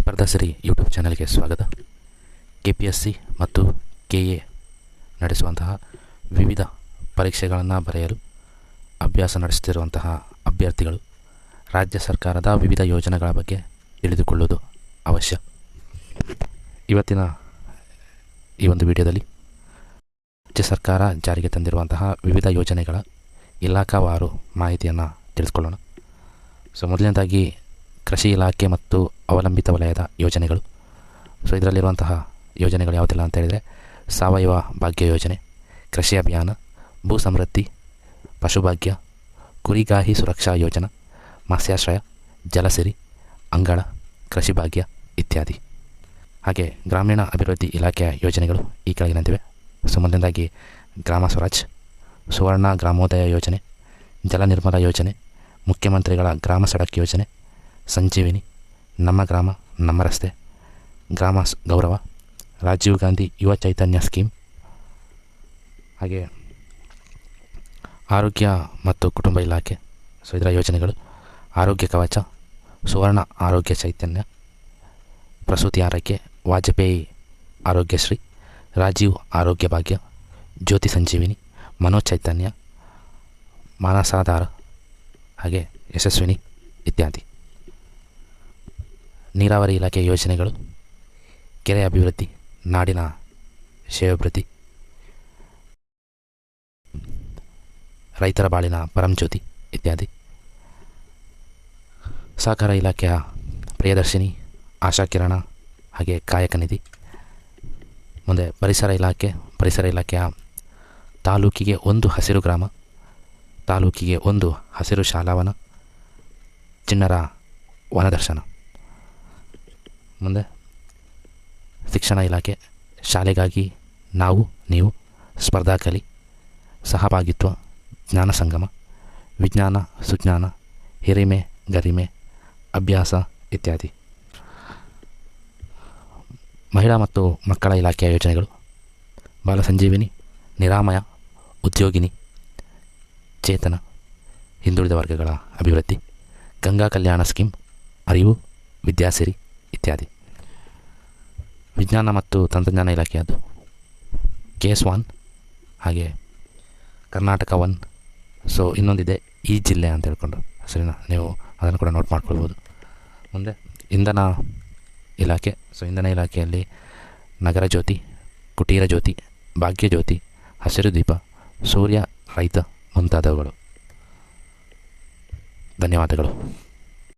ಸ್ಪರ್ಧಾ ಸಿರಿ ಯೂಟ್ಯೂಬ್ ಚಾನಲ್ಗೆ ಸ್ವಾಗತ. ಕೆ ಪಿ ಎಸ್ ಸಿ ಮತ್ತು ಕೆ ಎ ನಡೆಸುವಂತಹ ವಿವಿಧ ಪರೀಕ್ಷೆಗಳನ್ನು ಬರೆಯಲು ಅಭ್ಯಾಸ ನಡೆಸುತ್ತಿರುವಂತಹ ಅಭ್ಯರ್ಥಿಗಳು ರಾಜ್ಯ ಸರ್ಕಾರದ ವಿವಿಧ ಯೋಜನೆಗಳ ಬಗ್ಗೆ ತಿಳಿದುಕೊಳ್ಳುವುದು ಅವಶ್ಯ. ಇವತ್ತಿನ ಈ ಒಂದು ವಿಡಿಯೋದಲ್ಲಿ ರಾಜ್ಯ ಸರ್ಕಾರ ಜಾರಿಗೆ ತಂದಿರುವಂತಹ ವಿವಿಧ ಯೋಜನೆಗಳ ಇಲಾಖಾವಾರು ಮಾಹಿತಿಯನ್ನು ತಿಳಿಸ್ಕೊಳ್ಳೋಣ ಸೊ, ಮೊದಲನೇದಾಗಿ ಕೃಷಿ ಇಲಾಖೆ ಮತ್ತು ಅವಲಂಬಿತ ವಲಯದ ಯೋಜನೆಗಳು. ಸೊ ಇದರಲ್ಲಿರುವಂತಹ ಯೋಜನೆಗಳು ಯಾವುದೆಲ್ಲ ಅಂತ ಹೇಳಿದರೆ ಸಾವಯವ ಭಾಗ್ಯ ಯೋಜನೆ, ಕೃಷಿ ಅಭಿಯಾನ, ಭೂ ಸಮೃದ್ಧಿ, ಪಶುಭಾಗ್ಯ, ಕುರಿಗಾಹಿ ಸುರಕ್ಷಾ ಯೋಜನಾ, ಮತ್ಸ್ಯಾಶ್ರಯ, ಜಲಸಿರಿ, ಅಂಗಳ, ಕೃಷಿ ಭಾಗ್ಯ ಇತ್ಯಾದಿ. ಹಾಗೆ ಗ್ರಾಮೀಣ ಅಭಿವೃದ್ಧಿ ಇಲಾಖೆಯ ಯೋಜನೆಗಳು ಈ ಕೆಳಗಿನಂತಿವೆ. ಸೊ ಮೊದಲನೇದಾಗಿ ಗ್ರಾಮ ಸ್ವರಾಜ್, ಸುವರ್ಣ ಗ್ರಾಮೋದಯ ಯೋಜನೆ, ಜಲ ನಿರ್ಮಲ ಯೋಜನೆ, ಮುಖ್ಯಮಂತ್ರಿಗಳ ಗ್ರಾಮ ಸಡಕ್ ಯೋಜನೆ, ಸಂಜೀವಿನಿ ನಮ್ಮ ಗ್ರಾಮ, ನಮ್ಮ ರಸ್ತೆ. ಗ್ರಾಮ ಗೌರವ. ರಾಜೀವ್ ಗಾಂಧಿ ಯುವ ಚೈತನ್ಯ ಸ್ಕೀಮ್. ಹಾಗೆ ಆರೋಗ್ಯ ಮತ್ತು ಕುಟುಂಬ ಇಲಾಖೆ. ಸೊ, ಇದರ ಯೋಜನೆಗಳು. ಆರೋಗ್ಯ ಕವಚ, ಸುವರ್ಣ ಆರೋಗ್ಯ ಚೈತನ್ಯ, ಪ್ರಸೂತಿ ಆರೈಕೆ, ವಾಜಪೇಯಿ ಆರೋಗ್ಯಶ್ರೀ ರಾಜೀವ್ ಆರೋಗ್ಯ ಭಾಗ್ಯ, ಜ್ಯೋತಿ ಸಂಜೀವಿನಿ, ಮನೋಜ್ ಚೈತನ್ಯ, ಮಾನಸಾಧಾರ, ಹಾಗೆ ಯಶಸ್ವಿನಿ ಇತ್ಯಾದಿ. ನೀರಾವರಿ ಇಲಾಖೆ ಯೋಜನೆಗಳು, ಕೆರೆ ಅಭಿವೃದ್ಧಿ, ನಾಡಿನ ಶ್ರೇಯೋಭಿವೃದ್ಧಿ ರೈತರ ಬಾಳಿನ ಪರಂಜ್ಯೋತಿ ಇತ್ಯಾದಿ. ಸಹಕಾರ ಇಲಾಖೆಯ ಪ್ರಿಯದರ್ಶಿನಿ ಆಶಾ ಕಿರಣ ಹಾಗೆ ಕಾಯಕ ನಿಧಿ. ಮುಂದೆ ಪರಿಸರ ಇಲಾಖೆ, ಪರಿಸರ ಇಲಾಖೆಯ ತಾಲೂಕಿಗೆ ಒಂದು ಹಸಿರು ಗ್ರಾಮ, ತಾಲೂಕಿಗೆ ಒಂದು ಹಸಿರು ಶಾಲಾವನ, ಚಿಣ್ಣರ ವನದರ್ಶನ. ಮುಂದೆ ಶಿಕ್ಷಣ ಇಲಾಖೆ ಶಾಲೆಗಾಗಿ ನಾವು, ನೀವು ಸ್ಪರ್ಧಾ ಕಲಿ ಸಹಭಾಗಿತ್ವ, ಜ್ಞಾನ ಸಂಗಮ, ವಿಜ್ಞಾನ, ಸುಜ್ಞಾನ, ಹಿರಿಮೆ, ಗರಿಮೆ, ಅಭ್ಯಾಸ ಇತ್ಯಾದಿ. ಮಹಿಳಾ ಮತ್ತು ಮಕ್ಕಳ ಇಲಾಖೆಯ ಯೋಜನೆಗಳು ಬಾಲ ಸಂಜೀವಿನಿ ನಿರಾಮಯ, ಉದ್ಯೋಗಿನಿ, ಚೇತನ, ಹಿಂದುಳಿದ ವರ್ಗಗಳ ಅಭಿವೃದ್ಧಿ, ಗಂಗಾ ಕಲ್ಯಾಣ ಸ್ಕೀಮ್, ಅರಿವು, ವಿದ್ಯಾಸಿರಿ ಇತ್ಯಾದಿ. ವಿಜ್ಞಾನ ಮತ್ತು ತಂತ್ರಜ್ಞಾನ ಇಲಾಖೆಯದ್ದು ಕೆ ಎಸ್ ಒನ್ ಹಾಗೆ ಕರ್ನಾಟಕ ಒನ್ ಸೊ ಇನ್ನೊಂದಿದೆ ಈ ಜಿಲ್ಲೆ ಅಂತ ಹೇಳ್ಕೊಂಡು. ಸರಿನಾ? ನೀವು ಅದನ್ನು ಕೂಡ ನೋಟ್ ಮಾಡ್ಕೊಳ್ಬೋದು. ಮುಂದೆ ಇಂಧನ ಇಲಾಖೆ. ಸೊ ಇಂಧನ ಇಲಾಖೆಯಲ್ಲಿ ನಗರ ಜ್ಯೋತಿ, ಕುಟೀರ ಜ್ಯೋತಿ, ಭಾಗ್ಯ ಜ್ಯೋತಿ, ಹಸಿರು ದೀಪ, ಸೂರ್ಯ, ರೈತ ಮುಂತಾದವುಗಳು. ಧನ್ಯವಾದಗಳು.